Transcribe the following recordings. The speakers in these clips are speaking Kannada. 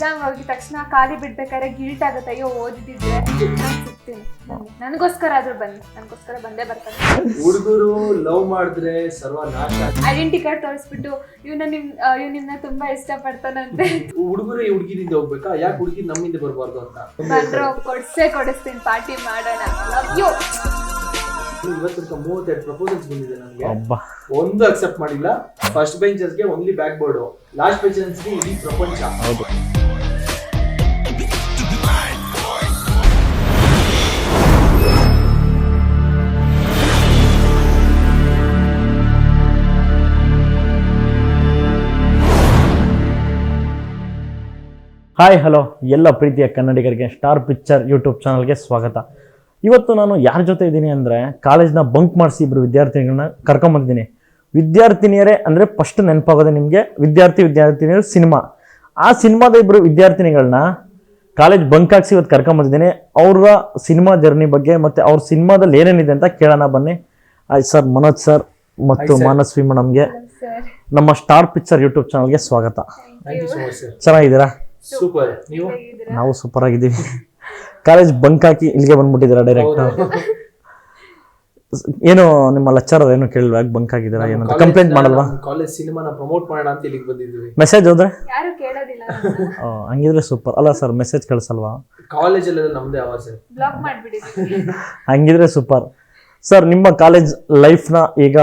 ಎಕ್ಸಾಮ್ ಹೋಗಿದ ತಕ್ಷಣ ಖಾಲಿ ಬಿಡ್ಬೇಕಾದ್ರೆ ಗಿಲ್ಟ್ ಆಗುತ್ತೆ. ಅಯ್ಯೋ ಓದಿದ್ರೆ ಸಿಗ್ತೀನಿ. ನನಗೋಸ್ಕರ ಆದ್ರೂ ಬನ್ನಿ. ನನಗೋಸ್ಕರ ಬಂದೇ ಬರ್ತಾನೆ ಹುಡುಗರು ಲವ್ ಮಾಡಿದ್ರೆ ಸರ್ವನಾಶ ಐಡೆಂಟಿ ಕಾರ್ಡ್ ತೋರಿಸ್ಬಿಟ್ಟು ಇವನ ನಿಮ್ ಇವ್ ನಿಮ್ನ ತುಂಬಾ ಇಷ್ಟಪಡ್ತಾನಂತೆ. ಹುಡುಗರು ಈ ಹುಡುಗಿನಿಂದ ಹೋಗ್ಬೇಕಾ? ಯಾಕೆ ಹುಡುಗಿ ನಮ್ಮಿಂದ ಬರಬಾರ್ದು ಅಂತ? ಬಂದ್ರು ಕೊಡ್ಸೇ ಕೊಡಿಸ್ತೀನಿ. ಪಾರ್ಟಿ ಮಾಡೋಣ. ಲವ್ ಯು ಮೂವತ್ತೆರಡು ಪ್ರಪೋಸಲ್ಸ್ ಬಂದಿದೆ ನನಗೆ. ಒಂದು ಅಕ್ಸೆಪ್ಟ್ ಮಾಡಿಲ್ಲ. ಫಸ್ಟ್ ಬೆಂಚರ್ಸ್ಗೆ ಓನ್ಲಿ ಬ್ಯಾಕ್ ಬೋರ್ಡು ಲಾಸ್ಟ್ ಬೆಂಚರ್ಸ್ಗೆ ಇಡೀ ಪ್ರಪಂಚ. ಹಾಯ್ ಹಲೋ ಎಲ್ಲ ಪ್ರೀತಿಯ ಕನ್ನಡಿಗರಿಗೆ ಸ್ಟಾರ್ ಪಿಕ್ಚರ್ ಯೂಟ್ಯೂಬ್ ಚಾನಲ್ಗೆ ಸ್ವಾಗತ. ಇವತ್ತು ನಾನು ಯಾರ ಜೊತೆ ಇದ್ದೀನಿ ಅಂದರೆ ಕಾಲೇಜ್ನ ಬಂಕ್ ಮಾಡಿಸಿ ಇಬ್ಬರು ವಿದ್ಯಾರ್ಥಿಗಳನ್ನ ಕರ್ಕೊಂಬಂದಿದ್ದೀನಿ ವಿದ್ಯಾರ್ಥಿನಿಯರೇ ಅಂದರೆ ಫಸ್ಟ್ ನೆನಪಾಗೋದೆ ನಿಮಗೆ. ವಿದ್ಯಾರ್ಥಿ ವಿದ್ಯಾರ್ಥಿನಿಯರು ಸಿನಿಮಾ ಆ ಸಿನಿಮಾದ ಇಬ್ಬರು ವಿದ್ಯಾರ್ಥಿನಿಗಳನ್ನ ಕಾಲೇಜ್ ಬಂಕ್ ಹಾಕ್ಸಿ ಇವತ್ತು ಕರ್ಕೊಂಬಂದಿದ್ದೀನಿ ಅವರ ಸಿನಿಮಾ ಜರ್ನಿ ಬಗ್ಗೆ ಮತ್ತು ಅವ್ರ ಸಿನಿಮಾದಲ್ಲಿ ಏನೇನಿದೆ ಅಂತ ಕೇಳೋಣ ಬನ್ನಿ. ಆಯ್ತು ಸರ್ ಮನೋಜ್ ಸರ್ ಮತ್ತು. ಮಾನಸ್ವಿ ಮೇಡಮ್ಗೆ ನಮ್ಮ ಸ್ಟಾರ್ ಪಿಕ್ಚರ್ ಯೂಟ್ಯೂಬ್ ಚಾನಲ್ಗೆ ಸ್ವಾಗತ. Thank you so much sir ಚೆನ್ನಾಗಿದ್ದೀರಾ? ಸೂಪರ್ ನೀವು? ನಾವು ಸೂಪರ್ ಆಗಿದ್ದೀವಿ. ಕಾಲೇಜ್ ಬಂಕ್ ಹಾಕಿ ಇಲ್ಲಿಗೆ ಬಂದ್ಬಿಟ್ಟಿದ್ದೀರಾ ಡೈರೆಕ್ಟ್ ಏನು ನಿಮ್ಮ ಲೆಕ್ಚರ್ ಏನು ಕೇಳಿಲ್ವಾ? ಯಾಕೆ ಬಂಕ್ ಆಗಿದ್ದೀರಾ ಏನಂತ ಕಂಪ್ಲೇಂಟ್ ಮಾಡಲ್ವಾ? ಕಾಲೇಜ್ ಸಿನಿಮಾನ ಪ್ರಮೋಟ್ ಮಾಡೋಣ ಅಂತ ಇಲ್ಲಿಗೆ ಬಂದಿದ್ದೀವಿ ಮೆಸೇಜ್ ಹೋದ್ರೆ? ಯಾರು ಕೇಳೋದಿಲ್ಲ. ಹಂಗಿದ್ರೆ ಸೂಪರ್ ಅಲ್ಲ ಸರ್ ಮೆಸೇಜ್ ಕಳಿಸಲ್ವಾ? ಕಾಲೇಜಲ್ಲಿ ನಮ್ದೇ ಆವಾಜ್ ಸರ್ ಬ್ಲಾಕ್ ಮಾಡ್ಬಿಟ್ಟಿದ್ದೀನಿ ಹಂಗಿದ್ರೆ ಸೂಪರ್ ಸರ್ ನಿಮ್ಮ ಕಾಲೇಜ್ ಲೈಫ್ನ ಈಗ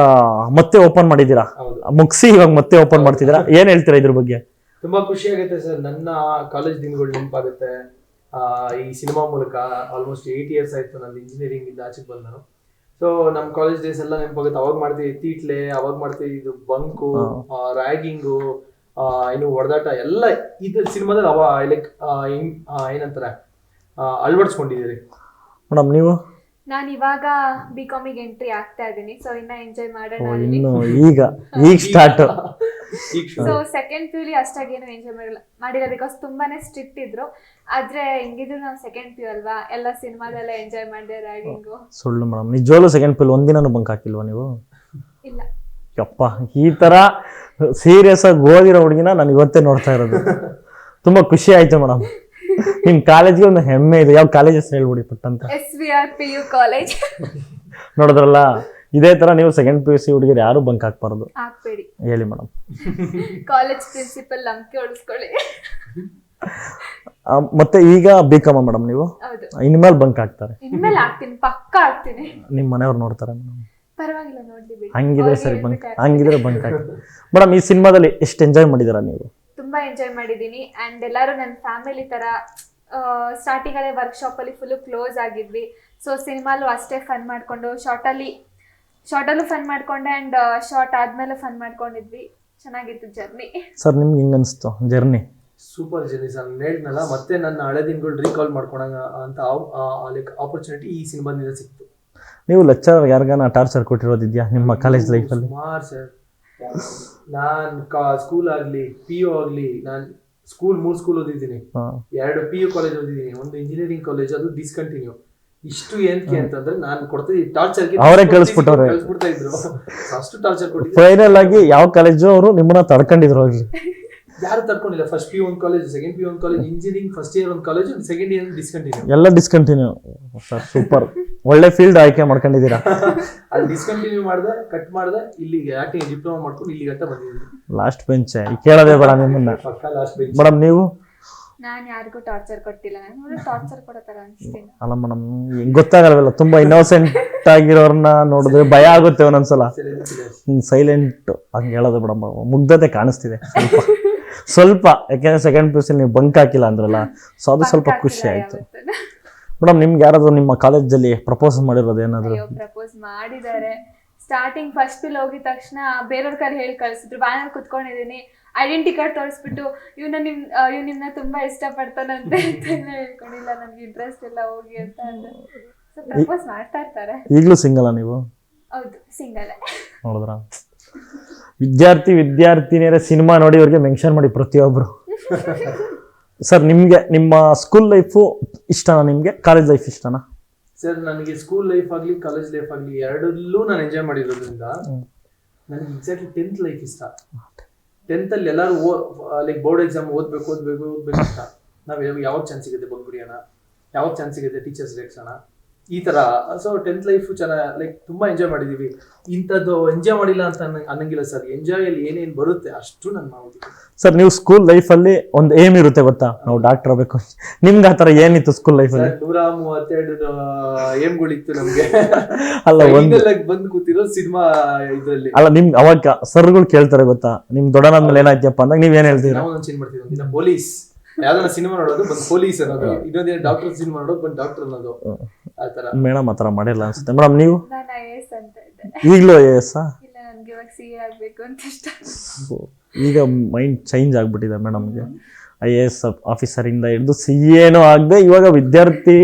ಮತ್ತೆ ಓಪನ್ ಮಾಡಿದ್ದೀರಾ? ಹೌದು. ಮುಗಿಸಿ ಇವಾಗ ಮತ್ತೆ ಓಪನ್ ಮಾಡ್ತಿದ್ದೀರಾ? ಏನು ಹೇಳ್ತೀರಾ ಇದ್ರ ಬಗ್ಗೆ? ತುಂಬಾ ಖುಷಿ ಆಗುತ್ತೆ ಸರ್. ನನ್ನ ಕಾಲೇಜ್ ದಿನಗಳು ನೆನಪಾಗುತ್ತೆ. ಆ, ಈ ಸಿನಿಮಾ ಮೂಲಕ ಆಲ್ಮೋಸ್ಟ್ ಏಯ್ಟ್ ಇಯರ್ಸ್ ಆಯ್ತು ನಾನು ಇಂಜಿನಿಯರಿಂಗ್ ಇಂದ ಆಚೆಗೆ ಬಂದು. ನಾನು ಸೊ ನಮ್ಮ ಕಾಲೇಜ್ ಡೇಸ್ ಎಲ್ಲ ನೆನಪಾಗುತ್ತೆ. ಅವಾಗ ಮಾಡ್ತೀವಿ ತೀಟ್ಲೆ ಅವಾಗ ಮಾಡ್ತೀವಿ ಇದು ಬಂಕು ರ್ಯಾಗಿಂಗು ಏನು ಹೊಡೆದಾಟ ಎಲ್ಲ ಇದು ಸಿನಿಮಾದಲ್ಲಿ ಅವ ಲೈಕ್ ಏನಂತಾರೆ? ಅಳವಡಿಸ್ಕೊಂಡಿದ್ದೀರಿ. ಮೇಡಮ್ ನೀವು? ನಾನು ಇವಾಗ ಬಿ ಕಾಮಿಗೆ ಎಂಟ್ರಿ ಆಗ್ತಾ ಇದ್ದೀನಿ. ಸೊ ಇನ್ನ ಎಂಜಾಯ್ ಮಾಡೋಣ ಈಗ ಈಗ start so second P U ಅಷ್ಟಾಗಿ ಏನು ಎಂಜಾಯ್ ಮಾಡಿಲ್ಲ ಮಾಡಿಲ್ಲ ಬಿಕಾಸ್ ತುಂಬಾನೇ ಸ್ಟ್ರಿಕ್ಟ್ ಇದ್ರು. ಆದ್ರೆ ಹಿಂಗಿದ್ರು ನಾವು ಸೆಕೆಂಡ್ ಪಿ ಯು ಅಲ್ವಾ? ಎಲ್ಲ ಸಿನಿಮಾದೆಲ್ಲ ಎಂಜಾಯ್ ಮಾಡಿದೆ ರ್ಯಾಗಿಂಗು. ಸುಳ್ಳು ಮೇಡಮ್. ನಿಜವಾಗ್ಲೂ ಸೆಕೆಂಡ್ ಪ್ಯೂಲ್ ಒಂದಿನೂ ಬಂಕ್ ಹಾಕಿಲ್ವಾ ನೀವು? ಇಲ್ಲ. ಯಪ್ಪ ಈ ತರ ಸೀರಿಯಸ್ ಆಗಿ ಓದಿರೋ ಹುಡುಗಿನ ನಾನು ಇವತ್ತೇ ನೋಡ್ತಾ ಇರೋದು. ತುಂಬಾ ಖುಷಿ ಆಯ್ತು ಮೇಡಮ್. ನಿಮ್ ಕಾಲೇಜ್ಗೆ ಒಂದು ಹೆಮ್ಮೆ ಇದೆ. ಯಾವ ಕಾಲೇಜ್ ಹೆಸರು ಹೇಳ್ಬಿಡಿ ಪಟ್ಟಂತ? S V R P U college ನೋಡಿದ್ರಲ್ಲ? ಇದೇ ತರ ನೀವು ಸೆಕೆಂಡ್ ಪಿ ಯು ಸಿ ಹುಡುಗಿರು ಯಾರು ಬಂಕ್ ಹಾಕ್ಬಾರ್ದು. ಹಾಕ್ಬೇಡಿ. ಹೇಳಿ ಮೇಡಮ್ ಕಾಲೇಜ್ ಪ್ರಿನ್ಸಿಪಲ್ ನಂಬಿಕೆ ಉಳಿಸ್ಕೊಳ್ಳಿ. ಮತ್ತೆ ಈಗ ಬಿ ಕಾಮ ಮೇಡಮ್ ನೀವು? ಹೌದು. ಇನ್ಮೇಲೆ ಬಂಕ್ ಹಾಕ್ತಾರೆ. ಇನ್ಮೇಲೆ ಹಾಕ್ತೀನಿ ಪಕ್ಕ ಹಾಕ್ತೀನಿ. ನಿಮ್ಮ ಮನೆಯವ್ರು ನೋಡ್ತಾರೆ ಮೇಡಮ್ ಪರವಾಗಿಲ್ಲ ನೋಡ್ಲಿ ಬಿಡಿ. ಹಂಗಿದ್ರೆ ಸರಿ ಬಂಕ್ ಹಂಗಿದ್ರೆ ಬಂಕ್ ಹಾಕಿ ಮೇಡಮ್ ಈ ಸಿನಿಮಾದಲ್ಲಿ ಎಷ್ಟು ಎಂಜಾಯ್ ಮಾಡಿದ್ದೀರಾ ನೀವು? ತುಂಬಾ ಎಂಜಾಯ್ ಮಾಡಿದ್ದೀನಿ. ಅಂಡ್ ಎಲ್ಲರೂ ನನ್ನ ಫ್ಯಾಮಿಲಿ ತರ ಸ್ಟಾರ್ಟಿಂಗ್ ಅಲ್ಲೇ ವರ್ಕ್ಶಾಪ್ ಅಲ್ಲಿ ಫುಲ್ ಕ್ಲೋಸ್ ಆಗಿದ್ವಿ. ಸೊ ಸಿನಿಮಾಲು ಅಷ್ಟೇ ಫನ್ ಮಾಡ್ಕೊಂಡು ಶಾರ್ಟ್ ಅಲ್ಲಿ ಶಾರ್ಟ್ ಅಲ್ಲೂ ಫನ್ ಮಾಡ್ಕೊಂಡೆ ಅಂಡ್ ಶಾರ್ಟ್ ಆದ್ಮೇಲೆ ಫನ್ ಮಾಡ್ಕೊಂಡಿದ್ವಿ. ಚೆನ್ನಾಗಿತ್ತು ಜರ್ನಿ ಸರ್ ನಿಮ್ಗೆ ಹಿಂಗೆ ಅನಿಸ್ತು ಜರ್ನಿ ಸೂಪರ್ ಜರ್ನಿ ಸರ್ ನಾನು ಹೇಳಿದ್ನಲ್ಲ ಮತ್ತೆ ನನ್ನ ಹಳೆ ದಿನಗಳು ರೀಕಾಲ್ ಮಾಡ್ಕೊಳಂಗ ಅಂತ ಲೈಕ್ ಆಪರ್ಚುನಿಟಿ ಈ ಸಿನಿಮಾದಿಂದ ಸಿಕ್ತು. ನೀವು ಲೆಕ್ಚರ್ ಯಾರಿಗಾನ ಟಾರ್ಚರ್ ಕೊಟ್ಟಿರೋದಿದ್ಯಾ ನಿಮ್ಮ ಕಾಲೇಜ್ ಲೈಫಲ್ಲಿ ಸುಮಾರು ಸರ್ ನಾನು ಕಾ ಸ್ಕೂಲ್ ಆಗಲಿ ಪಿ ಯು ಆಗಲಿ ನಾನು ಸ್ಕೂಲ್ ಮೂರು ಸ್ಕೂಲ್ ಓದಿದ್ದೀನಿ. ಎರಡು ಪಿ ಯು ಕಾಲೇಜ್ ಓದಿದ್ದೀನಿ. ಒಂದು ಇಂಜಿನಿಯರಿಂಗ್ ಕಾಲೇಜ್ ಅದು ಡಿಸ್ಕಂಟಿನ್ಯೂ ಇಷ್ಟು ಏನಕ್ಕೆ ಅಂತಂದ್ರೆ ನಾನು ಕೊಡ್ತೀನಿ ಟಾರ್ಚರ್ ಅವರೇ ಕಳಿಸ್ಬಿಟ್ಟವ್ರೆ. ಕಳಿಸ್ಬಿಡ್ತಾ ಇದ್ರು. ಅಷ್ಟು ಟಾರ್ಚರ್ ಕೊಟ್ಟಿದ್ರು. ಫೈನಲ್ ಆಗಿ ಯಾವ ಕಾಲೇಜು ಅವರು ನಿಮ್ಮನ್ನ ತಡ್ಕೊಂಡಿದ್ರು ಅವ್ರಿಗೆ ಯಾರು ತಡ್ಕೊಂಡಿಲ್ಲ? ಫಸ್ಟ್ ಪಿ ಒಂದು ಕಾಲೇಜ್ ಸೆಕೆಂಡ್ ಪಿ ಒಂದು ಕಾಲೇಜ್ ಇಂಜಿನಿಯರಿಂಗ್ ಫಸ್ಟ್ ಇಯರ್ ಒಂದು ಕಾಲೇಜ್ ಸೆಕೆಂಡ್ ಇಯರ್ ಡಿಸ್ಕಂಟಿನ್ಯೂ ಎಲ್ಲ ಡಿಸ್ಕಂಟಿನ್ಯೂ ಸರ್ ಸೂಪರ್ ಒಳ್ಳೆ ಫೀಲ್ಡ್ ಆಯ್ಕೆ ಮಾಡ್ಕೊಂಡಿದ್ದೀರಾ? ಅಲ್ಲಿ ಡಿಸ್ಕಂಟಿನ್ಯೂ ಮಾಡ್ದೆ ಕಟ್ ಮಾಡ್ದೆ ಇಲ್ಲಿಗೆ ಆಕ್ಟಿಂಗ್ ಡಿಪ್ಲೊಮಾ ಮಾಡ್ಕೊಂಡು ಇಲ್ಲಿಗೆ ಅಂತ ಬಂದಿದ್ದೀನಿ ಲಾಸ್ಟ್ ಬೆಂಚ್ ಕೇಳೋದೇ ಬೇಡ ನಿಮ್ಮನ್ನ. ಮೇಡಮ್ ನೀವು? ನಾನು ಯಾರಿಗೂ ಟಾರ್ಚರ್ ಕೊಟ್ಟಿಲ್ಲ. ನಾನು ಟಾರ್ಚರ್ ಕೊಡೋ ತರ ಅನಿಸ್ತೀನಿ. ಅಲ್ಲ ಮೇಡಮ್ ಗೊತ್ತಾಗಲ್ವಲ್ಲ ತುಂಬಾ ಇನ್ನೋಸೆಂಟ್ ಆಗಿರೋರ್ನ ನೋಡಿದ್ರೆ ಭಯ ಆಗುತ್ತೆ ಒಂದೊಂದ್ಸಲ. ಸೈಲೆಂಟ್ ಹಂಗೆ ಹೇಳೋದು ಮೇಡಮ್ ಮುಗ್ಧತೆ ಕಾಣಿಸ್ತಿದೆ. ಸ್ವಲ್ಪ. ಸ್ವಲ್ಪ ಯಾಕೆಂದ್ರೆ ಸೆಕೆಂಡ್ ಪಿ ನೀವು ಬಂಕ್ ಹಾಕಿಲ್ಲ ಅಂದ್ರಲ್ಲ ಸೊ ಅದು ಸ್ವಲ್ಪ ಖುಷಿ ಆಯ್ತು. ಮೇಡಮ್ ನಿಮ್ಗೆ ಯಾರಾದ್ರೂ ನಿಮ್ಮ ಕಾಲೇಜಲ್ಲಿ ಪ್ರಪೋಸ್ ಮಾಡಿರೋದು ಏನಾದರೂ? ಪ್ರಪೋಸ್ ಮಾಡಿದ್ದಾರೆ. ಸ್ಟಾರ್ಟಿಂಗ್ ಫಸ್ಟ್ ಪಿಲ್ ಹೋಗಿದ ತಕ್ಷಣ ಬೇರೆಯವ್ರ ಕಾರ್ ಹೇಳಿ ಕಳಿಸಿದ್ರು. ಬ್ಯಾನರ್ ಕುತ್ಕೊಂಡಿದ್ದೀನಿ ಐಡೆಂಟಿ ಕಾರ್ಡ್ ತೋರಿಸ್ಬಿಟ್ಟು ಇವನ ನಿಮ್ ಇವ್ ನಿಮ್ನ ತುಂಬಾ ಇಷ್ಟಪಡ್ತಾನಂತೆ ಅಂತೆಲ್ಲ ಹೇಳ್ಕೊಂಡಿಲ್ಲ. ನಮ್ಗೆ ಇಂಟ್ರೆಸ್ಟ್ ಇಲ್ಲ ಹೋಗಿ ಅಂತ ಅಂದ್ರೆ. ಸೊ ಪ್ರಪೋಸ್ ಮಾಡ್ತಾ ಇರ್ತಾರೆ. ಈಗಲೂ ಸಿಂಗಲ್ ನೀವು? ಹೌದು ಸಿಂಗಲ್ ನೋಡಿದ್ರ? ವಿದ್ಯಾರ್ಥಿ ವಿದ್ಯಾರ್ಥಿನಿಯರ ಸಿನಿಮಾ ನೋಡಿ ಇವ್ರಿಗೆ ಮೆನ್ಷನ್ ಮಾಡಿ ಪ್ರತಿಯೊಬ್ರು. ಸರ್ ನಿಮ್ಗೆ ನಿಮ್ಮ ಸ್ಕೂಲ್ ಲೈಫು ಇಷ್ಟನಾ ನಿಮ್ಗೆ? ಕಾಲೇಜ್ ಲೈಫ್ ಇಷ್ಟನಾ? ಸರ್ ನನಗೆ ಸ್ಕೂಲ್ ಲೈಫ್ ಆಗಲಿ ಕಾಲೇಜ್ ಲೈಫ್ ಆಗಲಿ ಎರಡಲ್ಲೂ ನಾನು ಎಂಜಾಯ್ ಮಾಡಿರೋದ್ರಿಂದ ನನಗೆ ಎಕ್ಸಾಕ್ಟ್ಲಿ ಟೆಂತ್ ಲೈಫ್ ಇಷ್ಟ. ಟೆಂತ್ ಅಲ್ಲಿ ಎಲ್ಲರೂ ಲೈಕ್ ಬೋರ್ಡ್ ಎಕ್ಸಾಮ್ ಓದ್ಬೇಕು ಓದ್ಬೇಕು ಓದ್ಬೇಕು ಇಷ್ಟ ನಾವು ಯಾವ- ಯಾವಾಗ ಚಾನ್ಸ್ ಸಿಗುತ್ತೆ ಬಂದ್ಬಿಡಿಯೋಣ ಯಾವಾಗ ಚಾನ್ಸ್ ಸಿಗುತ್ತೆ ಟೀಚರ್ಸ್ ರೇಗ್ಸೋಣ ಈ ತರ. ಸೊ ಟೆಂತ್ ಲೈಫ್ ಚೆನ್ನಾಗಿ ಲೈಕ್ ತುಂಬಾ ಎಂಜಾಯ್ ಮಾಡಿದೀವಿ. ಇಂಥದ್ದು ಎಂಜಾಯ್ ಮಾಡಿಲ್ಲ ಅಂತ ಅನ್ನಂಗ್- ಅನ್ನಂಗಿಲ್ಲ ಸರ್ ಎಂಜಾಯ್ ಅಲ್ಲಿ ಏನೇನ್ ಬರುತ್ತೆ ಅಷ್ಟು ನಾನು ಮಾಡಿದ್ವಿ ಸರ್ ನೀವು ಸ್ಕೂಲ್ ಲೈಫ್ ಅಲ್ಲಿ ಒಂದು ಏಮ್ ಇರುತ್ತೆ ಗೊತ್ತಾ? ನಾವು ಡಾಕ್ಟರ್ ಆಗಬೇಕು. ನಿಮ್ಗೆ ಆತರ ಏನಿತ್ತು ಸ್ಕೂಲ್ ಲೈಫ್ ಅಲ್ಲಿ? ನೂರ ಮೂವತ್ತೆರಡು ಏಮ್ಗಳಿತ್ತು ನಮ್ಗೆ. ಅಲ್ಲ ಒಂದು ಬಂದ್ ಕೂತಿರೋ ಸಿನಿಮಾ ಇದ್ರಲ್ಲಿ. ಅಲ್ಲ ನಿಮ್ ಅವಾಗ ಸರ್ಗಳು ಕೇಳ್ತಾರೆ ಗೊತ್ತಾ? ನಿಮ್ ದೊಡ್ಡನಾದ್ಮೇಲೆ ಏನಾಯ್ತಪ್ಪ ಅಂದಾಗ ನೀವ್ ಏನ್ ಹೇಳ್ತೀರಾ? ನಾವು ಪೊಲೀಸ್ ಯಾವ್ದಾರ ಸಿನಿಮಾ ನೋಡೋದು ಬಂದು ಪೊಲೀಸ್ ಅನ್ನೋದು ಇನ್ನೊಂದಿನ ಡಾಕ್ಟರ್ ಸಿನಿಮಾ ನೋಡೋದು ಬಂದು ಡಾಕ್ಟರ್ ಅನ್ನೋದು ಆ ತರ ಮೇಡಮ್ ಆ ಥರ ಮಾಡಿಲ್ಲ ಅನ್ಸುತ್ತೆ. ಮೇಡಮ್ ನೀವು? ನಾನು ಐ ಎಸ್ ಅಂತ ಇದ್ದೆ. ಈಗಲೂ ಎಸ್ ಇಲ್ಲ ನನ್ಗೆ ಇವಾಗ ಸಿ ಎ ಆಗ್ಬೇಕು ಅಂತ ಇಷ್ಟ. ಈಗ ಮೈಂಡ್ ಚೇಂಜ್ ಆಗ್ಬಿಟ್ಟಿದೆ ಮೇಡಮ್ಗೆ. ಐ ಎ ಎಸ್ ಆಫೀಸರಿಂದ ಹಿಡಿದು ಸಿ ಏನೂ ಆಗದೆ ಇವಾಗ ವಿದ್ಯಾರ್ಥಿ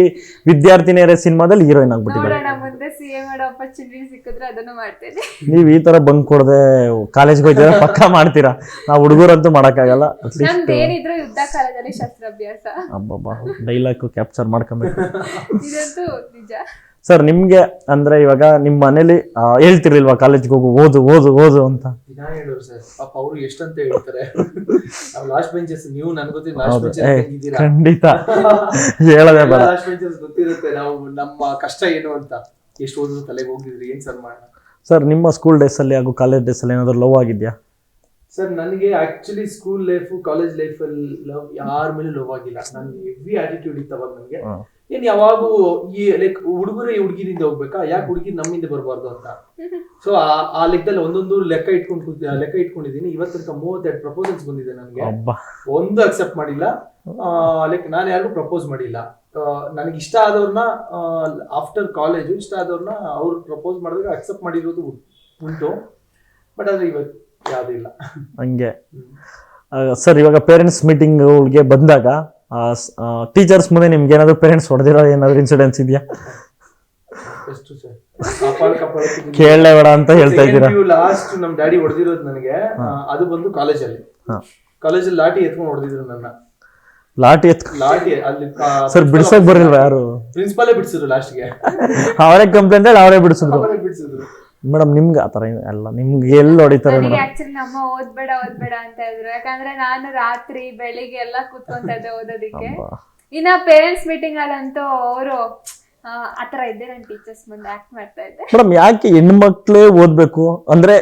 ವಿದ್ಯಾರ್ಥಿನಿಯರ ಸಿನಿಮಾದಲ್ಲಿ ಹೀರೋಯಿನ್ ಆಗ್ಬಿಟ್ಟಿದ್ದಾರೆ. ಮುಂದೆ ಸಿ ಎ ಮಾಡೋ ಆಪರ್ಚುನಿಟಿ ಸಿಕ್ಕಿದ್ರೆ ಅದನ್ನು ಮಾಡ್ತೇನೆ. ನೀವು ಈ ತರ ಬಂಕ್ ಕೊಡದೆ ಕಾಲೇಜ್ಗೆ ಹೋಗ್ತೀರಾ ಪಕ್ಕ ಮಾಡ್ತೀರಾ? ನಾವು ಹುಡುಗರಂತೂ ಮಾಡೋಕ್ಕಾಗಲ್ಲ ಅಟ್ಲೀಸ್ಟ್ ನಮ್ದು ಏನಿದ್ರು ಯುದ್ಧ ಕಾಲದಲ್ಲಿ ಶಸ್ತ್ರಾಭ್ಯಾಸ. ಅಬ್ಬಬ್ಬಾ ಡೈಲಾಗ್ ಕ್ಯಾಪ್ಚರ್ ಮಾಡ್ಕೊಬೇಕು. ಇದಂತೂ ನಿಜ. ಸರ್ ನಿಮ್ಗೆ ಅಂದ್ರೆ ಇವಾಗ ನಿಮ್ಮ ಮನೇಲಿ ಆ, ಹೇಳ್ತಿರ್ಲಿಲ್ವಾ ಕಾಲೇಜ್ಗೆ ಹೋಗು ಓದು ಓದು ಓದು ಅಂತ? ದಿನ ಹೇಳೋರು ಸರ್ ಪಾಪ ಅವರು ಎಷ್ಟಂತ ಹೇಳ್ತಾರೆ. ನಾವು ಲಾಸ್ಟ್ ಬೆಂಚಸ್ ನೀವು ನನ್ ಗೊತ್ತಿಲ್ಲ ಲಾಸ್ಟ್ ಹೌದು. ಬೆಂಚಸ್ ಏ, ಖಂಡಿತ. ಹೇಳದೆ ಬೇಡ. ಲಾಸ್ಟ್ ಬೆಂಚಸ್ ಗೊತ್ತಿರುತ್ತೆ ನಾವು ನಮ್ಮ ಕಷ್ಟ ಏನು ಅಂತ. ಎಷ್ಟು ಓದಿದ್ರು ತಲೆಗೆ ಹೋಗಿದ್ರಿ ಏನ್ ಸರ್ ಮಾಡೋಣ ಸರ್ ನಿಮ್ಮ ಸ್ಕೂಲ್ ಡೇಸ್ ಅಲ್ಲಿ ಹಾಗೂ ಕಾಲೇಜ್ ಡೇಸ್ ಅಲ್ಲಿ ಏನಾದ್ರು ಲವ್ ಆಗಿದ್ಯಾ? ಸರ್ ನನಗೆ actually school life college life ಅಲ್ಲಿ ಲವ್ ಯಾರ ಮೇಲೆ ಲವ್ ಆಗಿಲ್ಲ. ನನ್ ಹೆವಿ ಆಟಿಟ್ಯೂಡ್ ಇತ್ತು ಅವಾಗ ನನಗೆ. ಏನ್ ಯಾವಾಗೂ ಈ ಲೈಕ್ ಹುಡುಗರೇ ಹುಡುಗಿರಿಂದ ಹೋಗ್ಬೇಕಾ? ಯಾಕೆ ಹುಡುಗಿ ನಮ್ಮಿಂದ ಬರಬಾರ್ದು ಅಂತ? ಸೊ ಆ ಲೆಕ್ಕದಲ್ಲಿ ಒಂದೊಂದು ಲೆಕ್ಕ ಇಟ್ಕೊಂಡು ಕೂತ್- ಲೆಕ್ಕ ಇಟ್ಕೊಂಡಿದ್ದೀನಿ. ಇವತ್ತು ತನಕ ಮೂವತ್ತೆರಡು ಪ್ರಪೋಸಲ್ಸ್ ಬಂದಿದೆ ನನಗೆ. ಒಂದು ಅಕ್ಸೆಪ್ಟ್ ಮಾಡಿಲ್ಲ. ಲೈಕ್ ನಾನು ಯಾರಿಗೂ ಪ್ರಪೋಸ್ ಮಾಡಿಲ್ಲ. ನನಗೆ ಇಷ್ಟ ಆದವ್ರನ್ನ ಆಫ್ಟರ್ ಕಾಲೇಜು ಇಷ್ಟ ಆದವ್ರನ್ನ ಅವ್ರು ಪ್ರಪೋಸ್ ಮಾಡಿದ್ರೆ ಅಕ್ಸೆಪ್ಟ್ ಮಾಡಿರೋದು ಉಂಟು. ಬಟ್ ಆದ್ರೆ ಇವತ್ತು ಯಾವ್ದು ಇಲ್ಲ ಹಂಗೆ ಸರ್ ಇವಾಗ ಪೇರೆಂಟ್ಸ್ ಮೀಟಿಂಗ್ಗಳಿಗೆ ಬಂದಾಗ ಟೀಚರ್ಸ್ ಮುಂದೆ ನಿಮ್ಗೆ ಏನಾದ್ರು ಪೇರೆಂಟ್ಸ್ ಹೊಡೆದಿರೋ ಏನಾದ್ರು ಇನ್ಸಿಡೆನ್ಸ್ ಇದೆಯಾ? ಎಷ್ಟು ಸರ್? ಕೇಳಲೇ ಬೇಡ ಅಂತ ಹೇಳ್ತಾ ಇದ್ದೀರಾ? ಲಾಸ್ಟ್ ನಮ್ ಡ್ಯಾಡಿ ಹೊಡೆದಿರೋದು ನನಗೆ. ಅದು ಬಂದು ಕಾಲೇಜಲ್ಲಿ. ಕಾಲೇಜಲ್ಲಿ ಲಾಟಿ ಎತ್ಕೊಂಡು ಹೊಡೆದಿದ್ರು ನನ್ನ. ಲಾಟಿ ಎತ್ ಲಾಟಿ ಅಲ್ಲಿ ಸರ್ ಬಿಡ್ಸಕ್ ಬರಲ್ವಾ ಯಾರು? ಪ್ರಿನ್ಸಿಪಾಲೇ ಬಿಡಿಸಿದ್ರು ಲಾಸ್ಟ್ಗೆ ಅವರೇ ಕಂಪ್ಲೇಂಟ್ ಹೇಳಿ ಅವರೇ ಬಿಡಿಸಿದ್ರು. ಅವರೇ ಬಿಡಿಸಿದ್ರು. ಮೇಡಮ್ ನಿಮ್ಗೆ ಆ ಥರ ಅಲ್ಲ ನಿಮ್ಗೆ ಎಲ್ಲಿ ಹೊಡಿತಾರೆ ನನಗೆ ಮೇಡಮ್? ಆಕ್ಚುಲಿ ನಮ್ಮ ಓದ್ಬೇಡ ಓದ್ಬೇಡ ಅಂತ ಇದ್ರು ಯಾಕಂದ್ರೆ ನಾನು ರಾತ್ರಿ ಬೆಳಿಗ್ಗೆ ಎಲ್ಲ ಕೂತ್ಕೊಂತ ಇದ್ದೆ ಓದೋದಿಕ್ಕೆ ಇನ್ನ ಪೇರೆಂಟ್ಸ್ ಮೀಟಿಂಗ್ ಅಲ್ಲಂತೂ ಅವರು ಆತರ ಇದ್ದೆ ನಾನು ಟೀಚರ್ಸ್ ಮುಂದೆ ಆಕ್ಟ್ ಮಾಡ್ತಾ ಇದ್ದೆ. ಮೇಡಮ್ ಯಾಕೆ ಹೆಣ್ಮಕ್ಳೇ ಓದ್ಬೇಕು? ಅಂದ್ರೆ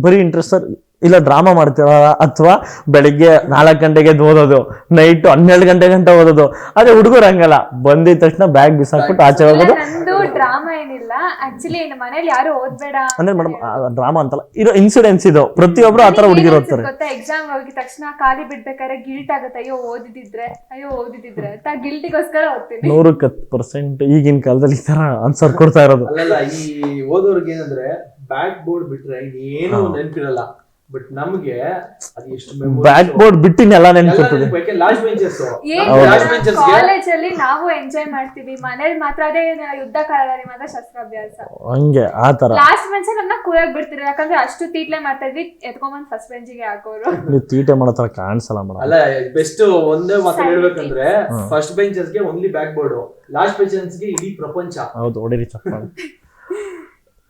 ಬರೀ ಇಂಟ್ರೆಸ್ಟ್ ಇಲ್ಲ ಡ್ರಾಮಾ ಮಾಡ್ತೀರ ಅಥವಾ ಬೆಳಿಗ್ಗೆ ನಾಲ್ಕು ಗಂಟೆಗೆ ಎದ್ದು ಓದೋದು ನೈಟ್ ಹನ್ನೆರಡು ಗಂಟೆ ಗಂಟೆ ಓದೋದು ಅದೇ ಹುಡುಗರು ಹಂಗಲ್ಲ. ಬಂದಿದ ತಕ್ಷಣ ಬ್ಯಾಗ್ ಬಿಸಾಕ್ಬಿಟ್ಟು ಆಚೆ ಹೋಗೋದು. ನಂದು ಡ್ರಾಮಾ ಏನಿಲ್ಲ. ಆಕ್ಚುಲಿ ನಮ್ಮ ಮನೇಲಿ ಯಾರು ಓದ್ಬೇಡ. ಅಂದ್ರೆ ಮೇಡಮ್ ಡ್ರಾಮಾ ಅಂತಲ್ಲ ಇರೋ ಇನ್ಸಿಡೆನ್ಸ್ ಇದು. ಪ್ರತಿಯೊಬ್ರು ಆತರ ಹುಡುಗಿರು ಓದ್ತಾರೆ. ಗೊತ್ತಾ? ಎಕ್ಸಾಮ್ ಹೋಗಿ ತಕ್ಷಣ ಖಾಲಿ ಬಿಡ್ಬೇಕಾದ್ರೆ ಗಿಲ್ಟ್ ಆಗುತ್ತೆ. ಅಯ್ಯೋ ಓದಿದಿದ್ರೆ ಅಯ್ಯೋ ಓದಿದಿದ್ರೆ ಅಂತ ಗಿಲ್ಟಿಗೋಸ್ಕರ ಓದ್ತೀನಿ. ನೂರಕ್ಕೆ ಹತ್ತು ಪರ್ಸೆಂಟ್ ಈಗಿನ ಕಾಲದಲ್ಲಿ ಈ ತರ ಆನ್ಸರ್ ಕೊಡ್ತಾ ಇರೋದು. ಅಲ್ಲಲ್ಲ ಈ ಓದೋರ್ಗೆ ಏನಂದ್ರೆ ಬ್ಯಾಕ್ ಬೋರ್ಡ್ ಬಿಟ್ರೆ ಏನು ನೆನಪಿರಲ್ಲ. ಬಟ್ ನಮ್ಗೆ ಅದು ಎಷ್ಟು ಬ್ಯಾಕ್ ಬೋರ್ಡ್ ಬಿಟ್ಟಿನೆಲ್ಲ ನೆನ್ಪಿರ್ತದೆ. ಲಾಸ್ಟ್ ಬೆಂಚಸ್ ಏನ್ ಲಾಸ್ಟ್ ಬೆಂಚಸ್ಗೆ ಕಾಲೇಜ್ ಅಲ್ಲಿ ನಾವು ಎಂಜಾಯ್ ಮಾಡ್ತೀವಿ. ಮನೇಲಿ ಮಾತ್ರ ಅದೇ ಯುದ್ಧ ಕಾಲದಲ್ಲಿ ಮಾತ್ರ ಶಸ್ತ್ರಾಭ್ಯಾಸ. ಹಂಗೆ ಆ ತರ ಲಾಸ್ಟ್ ಬೆಂಚ್ ನಮ್ನ ಕೂರಕ್ ಬಿಡ್ತಿರ ಯಾಕಂದ್ರೆ ಅಷ್ಟು ತೀಟ್ಲೆ ಮಾಡ್ತಾ ಇದ್ವಿ. ಎತ್ಕೊಂಬಂದ್ ಫಸ್ಟ್ ಬೆಂಚಿಗೆ ಹಾಕೋರು. ನೀವು ತೀಟೆ ಮಾಡೋ ತರ ಕಾಣಿಸಲ್ಲ ಮೇಡಮ್. ಅಲ್ಲ ಬೆಸ್ಟ್ ಒಂದೇ ಮಾತು ಹೇಳ್ಬೇಕಂದ್ರೆ ಫಸ್ಟ್ ಬೆಂಚಸ್ಗೆ ಓನ್ಲಿ ಬ್ಯಾಕ್ ಬೋರ್ಡ್ ಲಾಸ್ಟ್ ಬೆಂಚಸ್ಗೆ ಇಡೀ ಪ್ರಪಂಚ. ಹೌದು ಹೊಡಿರಿ ಚಪ್ಪಾಳೆ.